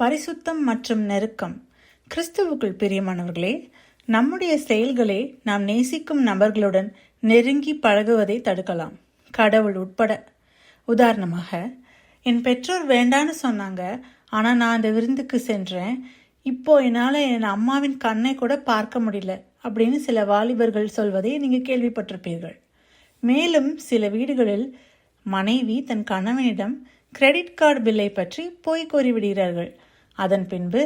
பரிசுத்தம் மற்றும் நெருக்கம். கிறிஸ்துவுக்குள் பிரியமானவர்களே நம்முடைய செயல்களே நாம் நேசிக்கும் நபர்களுடன் நெருங்கி பழகுவதை தடுக்கலாம். கடவுள் உட்பட. உதாரணமாக என் பெற்றோர் வேண்டான்னு சொன்னாங்க ஆனால் நான் அந்த விருந்துக்கு சென்றேன். இப்போ என்னால் என் அம்மாவின் கண்ணை கூட பார்க்க முடியல அப்படின்னு சில வாலிபர்கள் சொல்வதை நீங்கள் கேள்விப்பட்டிருப்பீர்கள். மேலும் சில வீடுகளில் மனைவி தன் கணவனிடம் கிரெடிட் கார்டு பில்லை பற்றி போய் கூறிவிடுகிறார்கள். அதன் பின்பு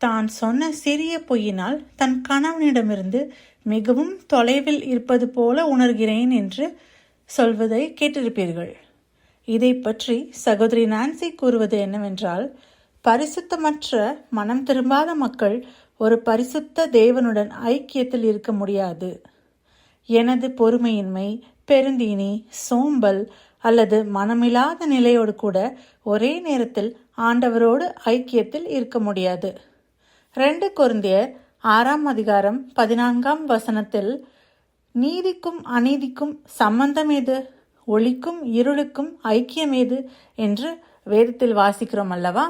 தான் சொன்ன சிறிய பொய்யினால் தன் கணவனிடமிருந்து மிகவும் தொலைவில் இருப்பது போல உணர்கிறேன் என்று சொல்வதை கேட்டிருப்பீர்கள். இதை பற்றி சகோதரி நான்சி கூறுவது என்னவென்றால் பரிசுத்தமற்ற மனம் திரும்பாத மக்கள் ஒரு பரிசுத்த தேவனுடன் ஐக்கியத்தில் இருக்க முடியாது. எனது பொறுமையின்மை பெருந்தீனி சோம்பல் அல்லது மனமில்லாத நிலையோடு கூட ஒரே நேரத்தில் ஆண்டவரோடு ஐக்கியத்தில் இருக்க முடியாது. ரெண்டு குருந்தியர் ஆறாம் அதிகாரம் பதினான்காம் வசனத்தில் நீதிக்கும் அநீதிக்கும் சம்பந்தம் எது? ஒளிக்கும் இருளுக்கும் ஐக்கியம் ஏது என்று வேதத்தில் வாசிக்கிறோம் அல்லவா?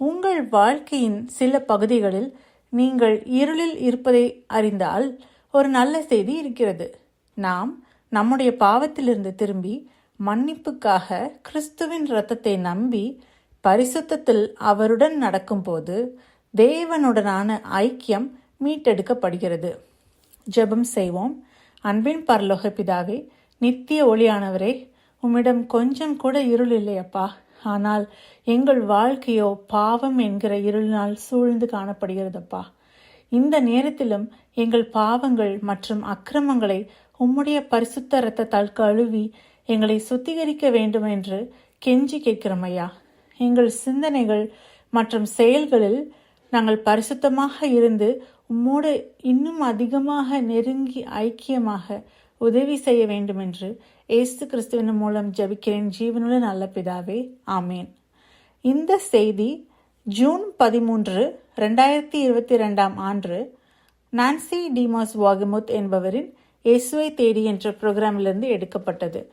உங்கள் வாழ்க்கையின் சில பகுதிகளில் நீங்கள் இருளில் இருப்பதை அறிந்தால் ஒரு நல்ல செய்தி இருக்கிறது. நாம் நம்முடைய பாவத்திலிருந்து திரும்பி மன்னிப்புக்காக கிறிஸ்துவின் இரத்தத்தை நம்பி பரிசுத்தத்தில் அவருடன் நடக்கும்போது தேவனுடனான ஐக்கியம் மீட்டெடுக்கப்படுகிறது. ஜெபம் செய்வோம். அன்பின் பரலோக பிதாவே நித்திய ஒளியானவரே உம்மிடம் கொஞ்சம் கூட இருள் இல்லையப்பா ஆனால் எங்கள் வாழ்க்கையோ பாவம் என்கிற இருளினால் சூழ்ந்து காணப்படுகிறதப்பா இந்த நேரத்திலும் எங்கள் பாவங்கள் மற்றும் அக்கிரமங்களை உம்முடைய பரிசுத்த இரத்தத்தால் கழுவி எங்களை சுத்திகரிக்க வேண்டும் என்று கெஞ்சி கேட்கிறோம் ஐயா. எங்கள் சிந்தனைகள் மற்றும் செயல்களில் நாங்கள் பரிசுத்தமாக இருந்து உம்மோடு இன்னும் அதிகமாக நெருங்கி ஐக்கியமாக உதவி செய்ய வேண்டும் என்று ஏசு கிறிஸ்துவின் மூலம் ஜபிக்கிறேன். ஜீவனுள்ள நல்ல பிதாவே ஆமேன். இந்த செய்தி ஜூன் பதிமூன்று ரெண்டாயிரத்தி இருபத்தி ரெண்டாம் ஆண்டு நான்சி டிமாஸ் வாகமுத் என்பவரின் இயேசுவை தேடி என்ற புரோகிராமிலிருந்து எடுக்கப்பட்டது.